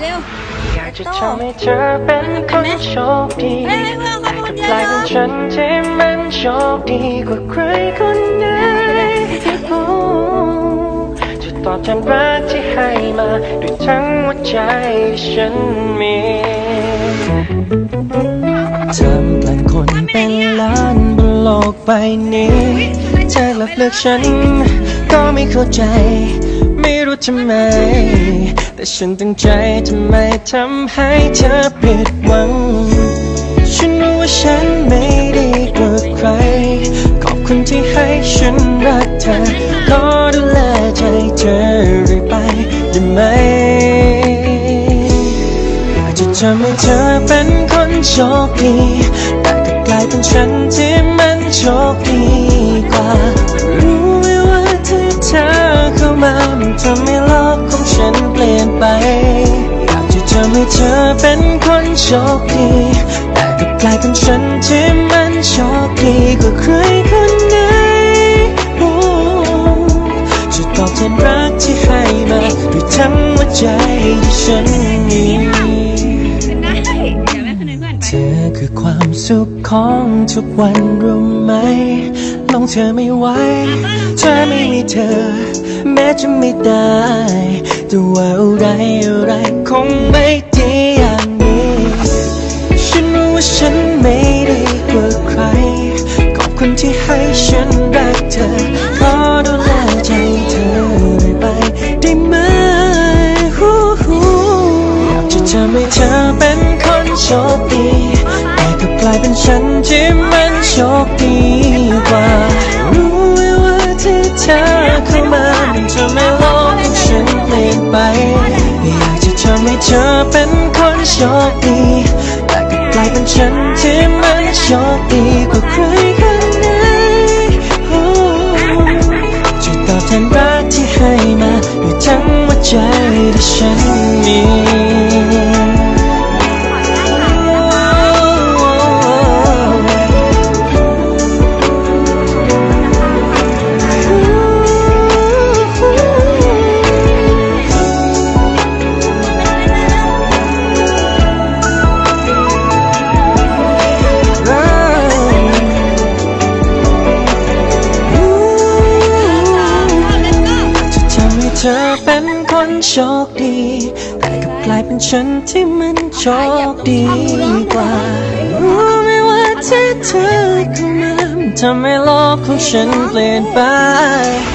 เร็วอยากจะทำให้เธอเป็นคนโชคดีเฮ้ยเพื่อนเขาพูดเยกลายเป็นอะฉันที่มันโชคดีกว่าใครคนไหนโอ้จะตอบแทนรักที่ให้มาด้วยทั้งหัวใจที่ฉันมีเธอแปลงคนเป็นล้านบนโลกใบนี้เธอหลับเลือกฉันก็ไม่เข้าใจ ไม่รู้ทำไม แต่ฉันตั้งใจทำไมทำให้เธอผิดหวัง ฉันรู้ว่าฉันไม่ดีกว่าใคร ขอบคุณที่ให้ฉันรักเธอ ขอดูแลใจเธอเรื่อยไปได้ไหมอยากจะทำให้เธอเป็นคนโชคดีแต่ก็กลายเป็นฉันที่มันโชคดีกว่า มามันทำให้โลกของฉันเปลี่ยนไป อยากจะทำให้เธอเป็นคนโชคดี แต่ก็กลายเป็นฉันที่มันโชคดีกว่าใครคนไหนโอ้จะตอบแทนรักที่ให้มาด้วยทั้งหัวใจที่ฉันมีเดี๋ยวแม่ขึ้นให้เพื่อนไปเธอคือความสุขของทุกวันรู้ไหมลงเธอไม่ไหวเธอไม่มีเธอ แม้จะไม่ได้แต่ว่าอะไรอะไรคงไม่ดีอย่างนี้ ฉันรู้ว่าฉันไม่ดีกว่าใคร ขอบคุณที่ให้ฉันรักเธอขอดูแลใจเธอไปได้ไหมฮู้ฮู้อยากจะทำให้เธอเป็นคนโชคดีแต่ก็กลายเป็นฉันที่มันโชคดีกว่ารู้ ธอเข้ามามันทำให้โลกของฉันเปลี่ยนไป อยากจะทำให้เธอเป็นคนโชคดี แต่ก็กลายเป็นฉันที่มันโชคดีกว่าใครคนไหนโอ้จะตอบแทนรักที่ให้มาด้วยทั้งหัวใจที่ฉันมี โชคดีแต่กลับกลายเป็นฉันที่มันโชคดีกว่า รู้ไหมว่าที่เธอเข้ามามันทำให้โลกของฉันเปลี่ยนไป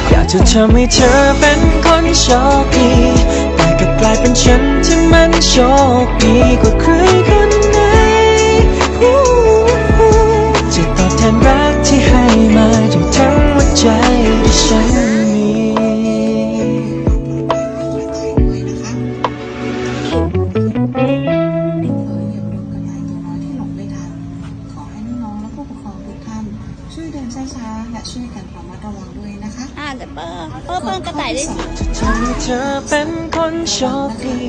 อยากจะทำให้เธอเป็นคนโชคดีแต่กลับกลายเป็นฉันที่มันโชคดีกว่าใครคนไหน ช่วยเดินช้าๆ และช่วยกันระมัดระวังด้วยนะคะอ่าเดี๋ยวเปิ้ลเปิ้ลเปิ้ลกระต่ายดิจะทำให้เธอเป็นคนโชคดี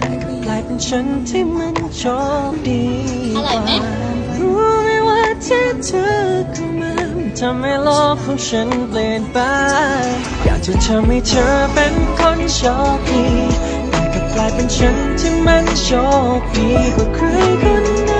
แต่ก็กลายเป็นฉันที่มันโชคดีกว่ารู้ไหมว่าที่เธอเข้ามามันทำให้โลกของฉันเปลี่ยนไป อยากจะทำให้เธอเป็นคนโชคดีแต่ก็กลายเป็นฉันที่มันโชคดีกว่าใครคนไหน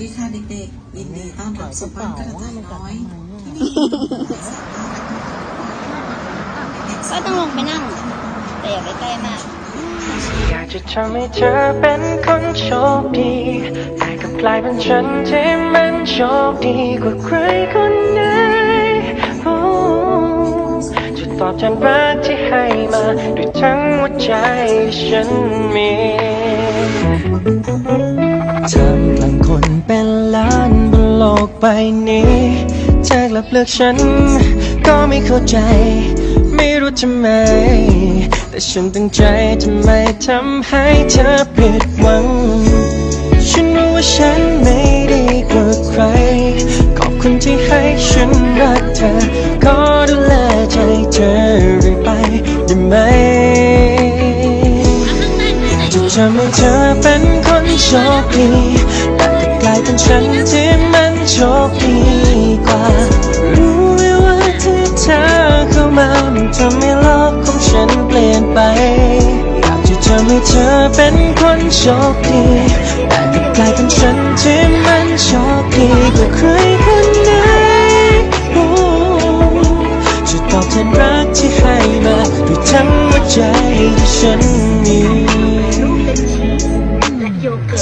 ดีค่ะเด็กๆยินดีต้อนรับสู่บ้านกระต่ายน้อยที่นี่ก็ต้องลงไปนั่ง แต่อย่าไปใกล้มากอยากจะทำให้เธอเป็นคนโชคดีแต่กลับกลายเป็นฉันที่มันโชคดีกว่าใครคนไหน ตอบแทนรักที่ให้มาด้วยทั้งหัวใจที่ฉันมีเธอกลังคนเป็นล้านบนโลกใบนี้เธอกลับเลือกฉัน ก็ไม่เข้าใจ ไม่รู้ทำไม แต่ฉันตั้งใจทำไมทำให้เธอผิดหวัง ฉันรู้ว่าฉันไม่ดีกว่าใคร ขอบคุณที่ให้ฉันรักเธอ อเป็นคนโชคดีแต่ก็กลายเป็นฉันที่มันโชคดีกว่า รู้ไหมว่าที่เธอเข้ามามันทำให้โลกของฉันเปลี่ยนไป อยากจะทำให้เธอเป็นคนโชคดีแต่ก็กลายเป็นฉันที่มันโชคดีกว่าใครคนไหนโอ้ช่วยตอบแทนรักที่ให้มาด้วยทั้งหัวใจที่ฉัน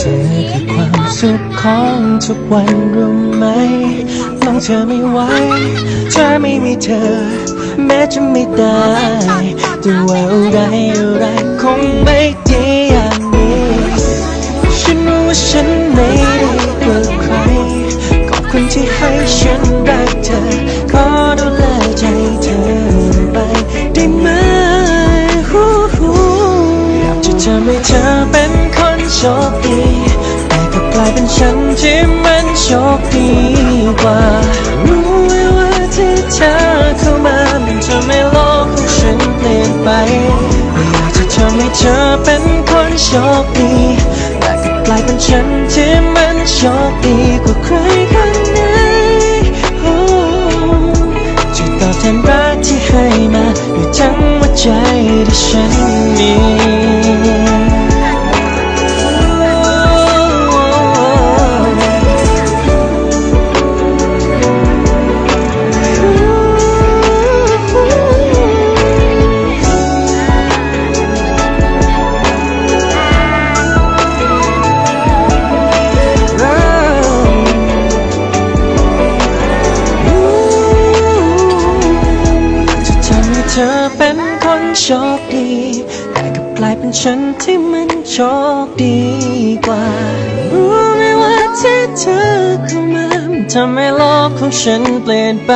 อคือความสุขของทุกวันรู้ไหมลองเธอไม่ไหวถ้าไม่มีเธอ แม้จะไม่ได้ แต่ว่าอะไรอะไรคงไม่ดีอย่างนี้ ฉันรู้ว่าฉันไม่ คนโชคดีแต่ก็กลายเป็นฉันที่มันโชคดีกว่า รู้ไหมว่าที่เธอเข้ามามันทำให้โลกของฉันเปลี่ยนไปอยากจะทำให้เธอเป็นคนโชคดี แต่ก็กลายเป็นฉันที่มันโชคดีกว่าใครคนไหนโอ้ช่ตอบแทนรักที่ให้มาด้วยทั้งหัวใจที่ฉัน ธอเป็นคนโชคดี แต่กลับกลายเป็นฉันที่มันโชคดีกว่า รู้ไหมว่าที่เธอเข้ามาทำให้โลกของฉันเปลี่ยนไป